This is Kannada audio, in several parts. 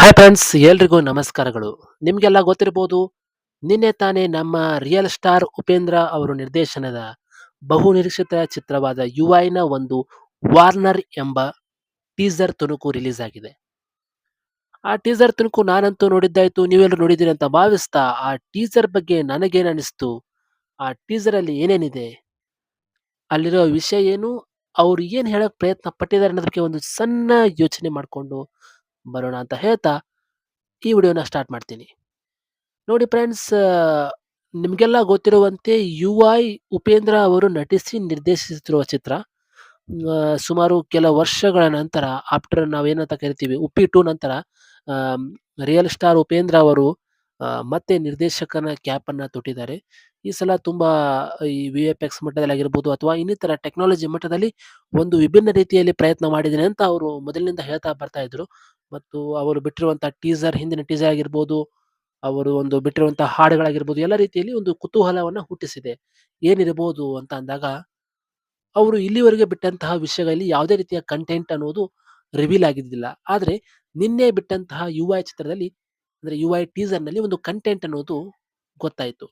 ಹಾಯ್ ಫ್ರೆಂಡ್ಸ್ ಎಲ್ರಿಗೂ ನಮಸ್ಕಾರಗಳು. ನಿಮಗೆಲ್ಲ ಗೊತ್ತಿರ್ಬೋದು, ನಿನ್ನೆ ತಾನೇ ನಮ್ಮ ರಿಯಲ್ ಸ್ಟಾರ್ ಉಪೇಂದ್ರ ಅವರು ನಿರ್ದೇಶನದ ಬಹು ನಿರೀಕ್ಷಿತ ಚಿತ್ರವಾದ ಯುಐನ ಒಂದು ವಾರ್ನರ್ ಎಂಬ ಟೀಸರ್ ತುಣುಕು ರಿಲೀಸ್ ಆಗಿದೆ. ಆ ಟೀಸರ್ ತುಣುಕು ನಾನಂತೂ ನೋಡಿದ್ದಾಯ್ತು, ನೀವೆಲ್ಲರೂ ನೋಡಿದ್ದೀರಿ ಅಂತ ಭಾವಿಸ್ತಾ ಆ ಟೀಸರ್ ಬಗ್ಗೆ ನನಗೇನ್ ಅನಿಸ್ತು ಆ ಟೀಸರ್ ಅಲ್ಲಿ ಏನೇನಿದೆ, ಅಲ್ಲಿರೋ ವಿಷಯ ಏನು, ಅವ್ರು ಏನ್ ಹೇಳಕ್ ಪ್ರಯತ್ನ ಪಟ್ಟಿದ್ದಾರೆ ಅನ್ನೋದಕ್ಕೆ ಒಂದು ಸಣ್ಣ ಯೋಚನೆ ಮಾಡಿಕೊಂಡು ಬರೋಣ ಅಂತ ಹೇಳ್ತಾ ಈ ವಿಡಿಯೋನ ಸ್ಟಾರ್ಟ್ ಮಾಡ್ತೀನಿ. ನೋಡಿ ಫ್ರೆಂಡ್ಸ್ ನಿಮಗೆಲ್ಲ ಗೊತ್ತಿರುವಂತೆ ಯು ಐ ಉಪೇಂದ್ರ ಅವರು ನಟಿಸಿ ನಿರ್ದೇಶಿಸುತ್ತಿರುವ ಚಿತ್ರ ಸುಮಾರು ಕೆಲ ವರ್ಷಗಳ ನಂತರ ಆಫ್ಟರ್ ನಾವೇನಂತ ಕರಿತೀವಿ, ಉಪ್ಪಿ ಟು ನಂತರ ರಿಯಲ್ ಸ್ಟಾರ್ ಉಪೇಂದ್ರ ಅವರು ಮತ್ತೆ ನಿರ್ದೇಶಕನ ಕ್ಯಾಪ್ ಅನ್ನ ತೊಟ್ಟಿದ್ದಾರೆ. ಈ ಸಲ ತುಂಬಾ ಈ ವಿ ಎಫ್ ಎಕ್ಸ್ ಮಟ್ಟದಲ್ಲಿ ಆಗಿರ್ಬೋದು ಅಥವಾ ಇನ್ನಿತರ ಟೆಕ್ನಾಲಜಿ ಮಟ್ಟದಲ್ಲಿ ಒಂದು ವಿಭಿನ್ನ ರೀತಿಯಲ್ಲಿ ಪ್ರಯತ್ನ ಮಾಡಿದ್ದೀನಿ ಅಂತ ಅವರು ಮೊದಲಿನಿಂದ ಹೇಳ್ತಾ ಬರ್ತಾ ಇದ್ರು. ಮತ್ತು ಅವರು ಬಿಟ್ಟಿರುವಂತಹ ಟೀಸರ್ ಹಿಂದಿನ ಟೀಸರ್ ಆಗಿರ್ಬೋದು, ಅವರು ಒಂದು ಬಿಟ್ಟಿರುವಂತಹ ಹಾಡುಗಳಾಗಿರ್ಬೋದು, ಎಲ್ಲ ರೀತಿಯಲ್ಲಿ ಒಂದು ಕುತೂಹಲವನ್ನ ಹುಟ್ಟಿಸಿದೆ. ಏನಿರಬಹುದು ಅಂತ ಅಂದಾಗ, ಅವರು ಇಲ್ಲಿವರೆಗೆ ಬಿಟ್ಟಂತಹ ವಿಷಯಗಳಲ್ಲಿ ಯಾವುದೇ ರೀತಿಯ ಕಂಟೆಂಟ್ ಅನ್ನೋದು ರಿವೀಲ್ ಆಗಿದ್ದಿಲ್ಲ. ಆದ್ರೆ, ನಿನ್ನೆ ಬಿಟ್ಟಂತಹ ಯು ಐ ಚಿತ್ರದಲ್ಲಿ, ಅಂದ್ರೆ ಯು ಐ ಟೀಸರ್ನಲ್ಲಿ ಒಂದು ಕಂಟೆಂಟ್ ಅನ್ನೋದು ಗೊತ್ತಾಯ್ತು.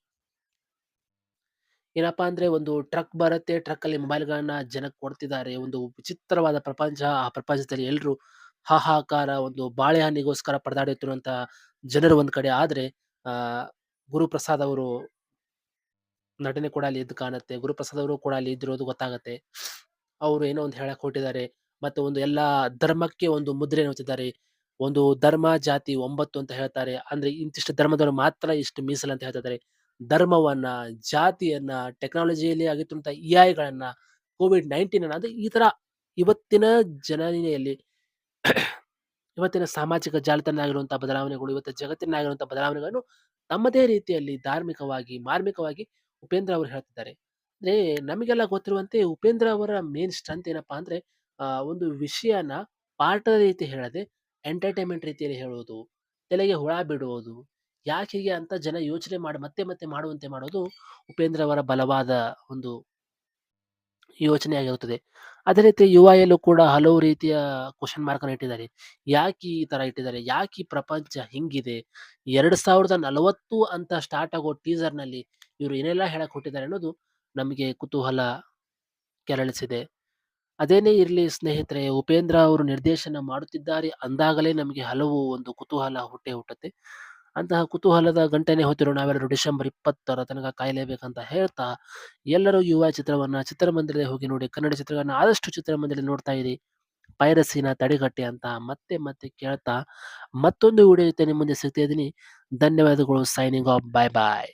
ಏನಪ್ಪಾ ಅಂದ್ರೆ, ಒಂದು ಟ್ರಕ್ ಬರುತ್ತೆ ಟ್ರಕ್ ಅಲ್ಲಿ ಮೊಬೈಲ್ ಗಳನ್ನ ಜನಕ್ಕೆ ಕೊಡ್ತಿದ್ದಾರೆ, ಒಂದು ವಿಚಿತ್ರವಾದ ಪ್ರಪಂಚ, ಆ ಪ್ರಪಂಚದಲ್ಲಿ ಎಲ್ಲರೂ ಹಾಹಾಕಾರ, ಒಂದು ಬಾಳೆಹಣ್ಣಿಗೋಸ್ಕರ ಪರದಾಡುತ್ತಿರುವಂತ ಜನರು ಒಂದ್ ಕಡೆ ಆದ್ರೆ, ಆ, ಗುರುಪ್ರಸಾದ್ ಅವರು ನಟನೆ ಕೂಡ ಅಲ್ಲಿ ಇದ್ದು ಕಾಣುತ್ತೆ. ಗುರುಪ್ರಸಾದ್ ಅವರು ಕೂಡ ಅಲ್ಲಿ ಇದ್ದಿರೋದು ಗೊತ್ತಾಗತ್ತೆ. ಅವರು ಏನೋ ಒಂದು ಹೇಳಕ್ ಹೊಟ್ಟಿದ್ದಾರೆ ಮತ್ತೆ ಒಂದು ಎಲ್ಲಾ ಧರ್ಮಕ್ಕೆ ಒಂದು ಮುದ್ರೆ ಹೊತ್ತಿದ್ದಾರೆ ಒಂದು ಧರ್ಮ ಜಾತಿ ಒಂಬತ್ತು ಅಂತ ಹೇಳ್ತಾರೆ. ಅಂದ್ರೆ ಇಂತಿಷ್ಟು ಧರ್ಮದವರು ಮಾತ್ರ ಇಷ್ಟು ಮೀಸಲು ಅಂತ ಹೇಳ್ತಿದ್ದಾರೆ. ಧರ್ಮವನ್ನ, ಜಾತಿಯನ್ನ ಟೆಕ್ನಾಲಜಿಯಲ್ಲಿ ಆಗಿರುವಂತಹ ಇ ಗಳನ್ನ ಕೋವಿಡ್ ನೈನ್ಟೀನ್ ಅನ್ನ ಅಂದ್ರೆ ಈ ತರ ಇವತ್ತಿನ ಜನನಿಯಲ್ಲಿ ಇವತ್ತಿನ ಸಾಮಾಜಿಕ ಜಾಲತಾಣ ಆಗಿರುವಂತಹ ಬದಲಾವಣೆಗಳು, ಇವತ್ತು ಜಗತ್ತಿನಾಗಿರುವಂತಹ ಬದಲಾವಣೆಗಳನ್ನು ತಮ್ಮದೇ ರೀತಿಯಲ್ಲಿ ಧಾರ್ಮಿಕವಾಗಿ, ಮಾರ್ಮಿಕವಾಗಿ ಉಪೇಂದ್ರ ಅವರು ಹೇಳ್ತಿದ್ದಾರೆ. ಅಂದ್ರೆ ನಮಗೆಲ್ಲ ಗೊತ್ತಿರುವಂತೆ ಉಪೇಂದ್ರ ಅವರ ಮೇನ್ ಸ್ಟ್ರೆಂತ್ ಏನಪ್ಪಾ ಅಂದ್ರೆ ಒಂದು ವಿಷಯನ ಪಾಠದ ರೀತಿ ಹೇಳದೆ ಎಂಟರ್ಟೈನ್ಮೆಂಟ್ ರೀತಿಯಲ್ಲಿ ಹೇಳುವುದು, ತಲೆಗೆ ಹುಳ ಬಿಡುವುದು, ಯಾಕೆ ಹೀಗೆ ಅಂತ ಜನ ಯೋಚನೆ ಮಾಡಿ ಮತ್ತೆ ಮತ್ತೆ ಮಾಡುವಂತೆ ಮಾಡೋದು ಉಪೇಂದ್ರ ಅವರ ಬಲವಾದ ಒಂದು ಯೋಚನೆ ಆಗಿರುತ್ತದೆ ಅದೇ ರೀತಿ ಯುವ ಕೂಡ ಹಲವು ರೀತಿಯ ಕ್ವಶನ್ ಮಾರ್ಕ್ ಅನ್ನು ಇಟ್ಟಿದ್ದಾರೆ. ಯಾಕೆ ಈ ತರ ಇಟ್ಟಿದ್ದಾರೆ? ಯಾಕೆ ಪ್ರಪಂಚ ಹಿಂಗಿದೆ? ಎರಡ್ ಸಾವಿರದ ನಲವತ್ತು ಅಂತ ಸ್ಟಾರ್ಟ್ ಆಗೋ ಟೀಸರ್ನಲ್ಲಿ ಇವರು ಏನೆಲ್ಲ ಹೇಳಕ್ ಹೊಟ್ಟಿದ್ದಾರೆ ಅನ್ನೋದು ನಮಗೆ ಕುತೂಹಲ ಕೆರಳಿಸಿದೆ. ಅದೇನೇ ಇರಲಿ ಸ್ನೇಹಿತರೆ, ಉಪೇಂದ್ರ ಅವರು ನಿರ್ದೇಶನ ಮಾಡುತ್ತಿದ್ದಾರೆ ಅಂದಾಗಲೇ ನಮಗೆ ಹಲವು ಒಂದು ಕುತೂಹಲ ಹುಟ್ಟೆ ಹುಟ್ಟುತ್ತೆ. ಅಂತಹ ಕುತೂಹಲದ ಗಂಟೆನೇ ಹೊತ್ತಿರೋ ನಾವೆಲ್ಲರೂ ಡಿಸೆಂಬರ್ ಇಪ್ಪತ್ತರ ತನಕ ಕಾಯಲೇಬೇಕಂತ ಹೇಳ್ತಾ, ಎಲ್ಲರೂ ಯುವ ಚಿತ್ರವನ್ನ, ಚಿತ್ರಮಂದಿರದಲ್ಲಿ ಹೋಗಿ ನೋಡಿ ಕನ್ನಡ ಚಿತ್ರಗಳನ್ನ ಆದಷ್ಟು ಚಿತ್ರಮಂದಿರದಲ್ಲಿ ನೋಡ್ತಾ ಇರಿ. ಪೈರಸಿನ ತಡೆಗಟ್ಟೆ ಅಂತ ಮತ್ತೆ ಮತ್ತೆ ಕೇಳ್ತಾ, ಮತ್ತೊಂದು ವಿಡಿಯೋ ಜೊತೆ ನಿಮ್ಮ ಮುಂದೆ ಸಿಗ್ತಾ ಇದ್ದೀನಿ. ಧನ್ಯವಾದಗಳು ಸೈನಿಂಗ್ ಆಫ್ ಬಾಯ್ ಬಾಯ್